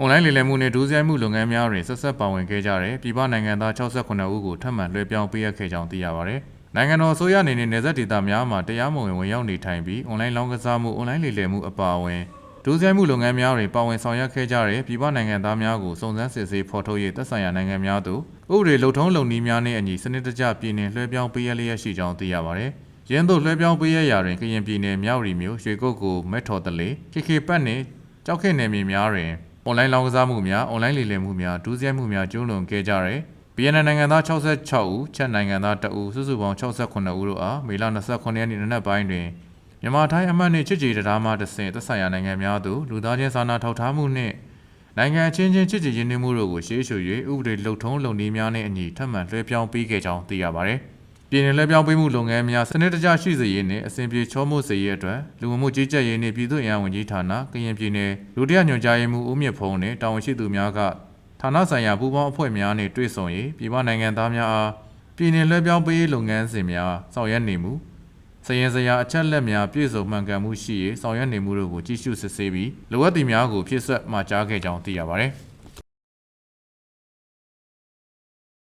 အွန်လိုင်းလေလံမှုနဲ့ဒုစရိုက်မှုလုပ်ငန်းများတွင်ဆက်ဆက်ပါဝင်ခဲ့ကြတဲ့ပြည်ပနိုင်ငံသား68ဦးကိုထပ်မံလွှဲပြောင်းပေးအပ်ခဲ့ကြောင်းသိရပါတယ်။နိုင်ငံတော်အစိုးရအနေနဲ့နေဆက်ဒေသများမှာတရားမဝင်ဝင်ရောက်နေထိုင်ပြီးအွန်လိုင်းလောင်းကစားမှုအွန်လိုင်းလေလံမှုအပါအဝင်ဒုစရိုက်မှုလုပ်ငန်းများတွင်ပါဝင်ဆောင်ရွက်ခဲ့ကြတဲ့ပြည်ပနိုင်ငံသားများကိုစုံစမ်းစစ်ဆေးဖော်ထုတ်ရေးသက်ဆိုင်ရာနိုင်ငံများသို့ဥပဒေလုံထုံးလုံနည်းများနှင့်အညီစနစ်တကျပြည်နယ်လွှဲပြောင်းပေးရလျက်ရှိကြောင်းသိရပါတယ်။ရင်းတို့လွှဲပြောင်းပေးရရာတွင်ကရင်ပြည်နယ်မြောက်ရီမြို့ရွှေကုတ်ကိုမက်ထော်တလေခေခေပတ်နှင့်ကြောက်ခေနယ်မြေများတွင် အွန်လိုင်းလောင်းကစားမှုများအွန်လိုင်းလေလံမှုများဒုစရိုက်မှုများကျူးလွန်ခဲ့ကြတဲ့ BNN နိုင်ငံသား66ဦးချက်နိုင်ငံသား2ဦးစုစုပေါင်း68ဦးတို့အားမေလ29ရက်နေ့နံနက်ပိုင်းတွင်မြန်မာထိုင်းအမှတ်နှင့်ချစ်ကြည်တရားမှတဆင့်သက်ဆိုင်ရာနိုင်ငံများသို့လူသားချင်းစာနာထောက်ထားမှုနှင့်နိုင်ငံအချင်းချင်းချစ်ကြည်ရင်းနှီးမှုတို့ကိုရှေးရှု၍ဥပဒေလုံထုံးလုံနည်းများနှင့်အညီထပ်မံလွှဲပြောင်းပေးခဲ့ကြောင်းသိရပါသည်။ ပြည်နယ်လွှဲပြောင်းပေးမှုလုပ်ငန်းများစနစ်တကျရှိစေရေးနှင့်အစဉ်ပြေချောမွေ့စေရေးအတွက်လူဝင်မှုကြီးကြပ်ရေးနှင့်ပြည်သူ့အင်အားဝန်ကြီးဌာနကရင်ပြည်နယ်လူတရညွှန်ကြားရေးမှူးဦးမြင့်ဖုံးနှင့်တာဝန်ရှိသူများကဌာနဆိုင်ရာပူးပေါင်းအဖွဲ့များနှင့်တွေ့ဆုံ၍ပြည်ပနိုင်ငံသားများအားပြည်နယ်လွှဲပြောင်းပေးရေးလုပ်ငန်းစဉ်များဆောင်ရွက်နေမှုစည်ရင်စရာအချက်လက်များပြည့်စုံမှန်ကန်မှုရှိရေးဆောင်ရွက်နေမှုတို့ကိုကြည့်ရှုစစ်ဆေးပြီးလိုအပ်သည့်များကိုဖြည့်ဆွက်မှကြားခဲ့ကြောင်းသိရပါတယ်။